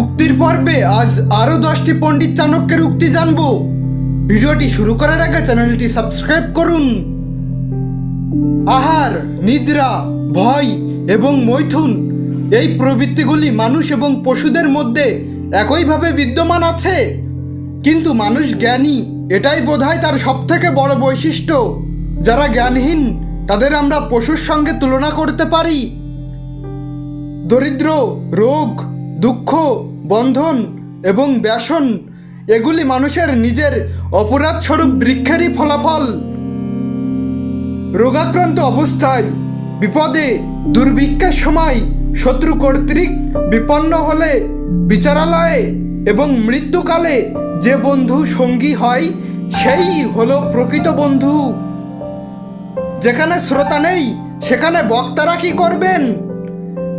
উক্তির পর্বে আজ আরও দশটি পণ্ডিত চাণক্যের উক্তি জানব। ভিডিওটি শুরু করার আগে চ্যানেলটি সাবস্ক্রাইব করুন। আহার, নিদ্রা, ভয় এবং মৈথুন, এই প্রবৃত্তিগুলি মানুষ এবং পশুদের মধ্যে একইভাবে বিদ্যমান আছে। কিন্তু মানুষ জ্ঞানী, এটাই বোধহয় তার সবথেকে বড় বৈশিষ্ট্য। যারা জ্ঞানহীন, তাদের আমরা পশুর সঙ্গে তুলনা করতে পারি। দরিদ্র, রোগ দুঃখ, বন্ধন এবং ব্যাসন, এগুলি মানুষের নিজের অপরাধ স্বরূপ বৃক্ষেরই ফলাফল। রোগাক্রান্ত অবস্থায়, বিপদে, দুর্ভিক্ষের সময় শত্রু কর্তৃক বিপন্ন হলে বিচারালয়ে এবং মৃত্যুকালে যে বন্ধু সঙ্গী হয়, সেই হলো প্রকৃত বন্ধু। যেখানে শ্রোতা নেই, সেখানে বক্তারা কি করবেন?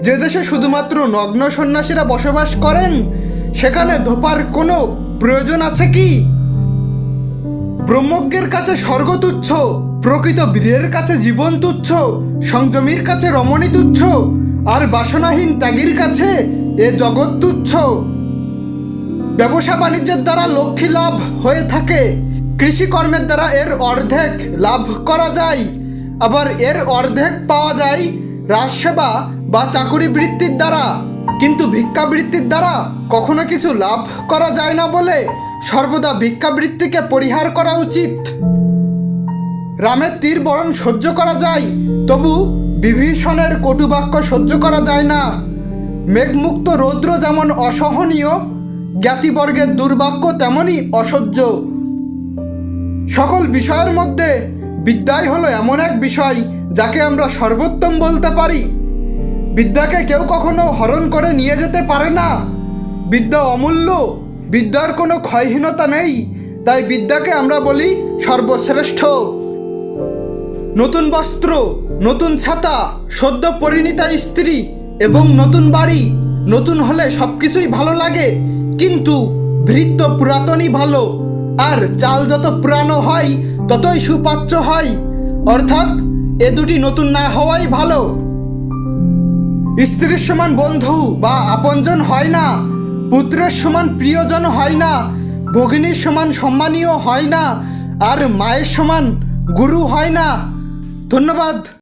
যে দেশে শুধুমাত্র নগ্ন সন্ন্যাসীরা বসবাস করেন, সেখানে ধোপার কোনো প্রয়োজন আছে কি? ব্রহ্মজ্ঞের কাছে স্বর্গ তুচ্ছ প্রকৃত বীরের কাছে জীবন তুচ্ছ সংযমীর কাছে রমণী তুচ্ছ আর বাসনাহীন ত্যাগীর কাছে এ জগৎ তুচ্ছ ব্যবসা বাণিজ্যের দ্বারা লক্ষ্মী লাভ হয়ে থাকে, কৃষিকর্মের দ্বারা এর অর্ধেক লাভ করা যায়, আবার এর অর্ধেক পাওয়া যায় রাজসেবা বা চাকুরি বৃত্তির দ্বারা, কিন্তু ভিক্ষাবৃত্তির দ্বারা কখনো কিছু লাভ করা যায় না বলে সর্বদা ভিক্ষাবৃত্তিকে পরিহার করা উচিত। রামের তীর বরণ সহ্য করা যায়, তবু বিভীষণের কটুবাক্য সহ্য করা যায় না। মেঘমুক্ত রৌদ্র যেমন অসহনীয়, জ্ঞাতিবর্গের দুর্বাক্য তেমনই অসহ্য। সকল বিষয়ের মধ্যে বিদ্যায় হলো এমন এক বিষয় যাকে আমরা সর্বোত্তম বলতে পারি। বিদ্যাকে কেউ কখনো হরণ করে নিয়ে যেতে পারে না। বিদ্যা অমূল্য, বিদ্যার কোনো ক্ষয়হীনতা নেই, তাই বিদ্যাকে আমরা বলি সর্বশ্রেষ্ঠ। নতুন বস্ত্র, নতুন ছাতা, সদ্য পরিণীতা স্ত্রী এবং নতুন বাড়ি, নতুন হলে সব কিছুই ভালো লাগে, কিন্তু ভৃত্য পুরাতনই ভালো, আর চাল যত পুরানো হয়, ততই সুপাচ্য হয়। অর্থাৎ এ দুটি নতুন না হওয়াই ভালো। স্ত্রীর সমান বন্ধু বা আপনজন হয় না, পুত্রের সমান প্রিয়জন হয় না, ভগিনীর সমান সম্মানীয় হয় না, আর মায়ের সমান গুরু হয় না। ধন্যবাদ।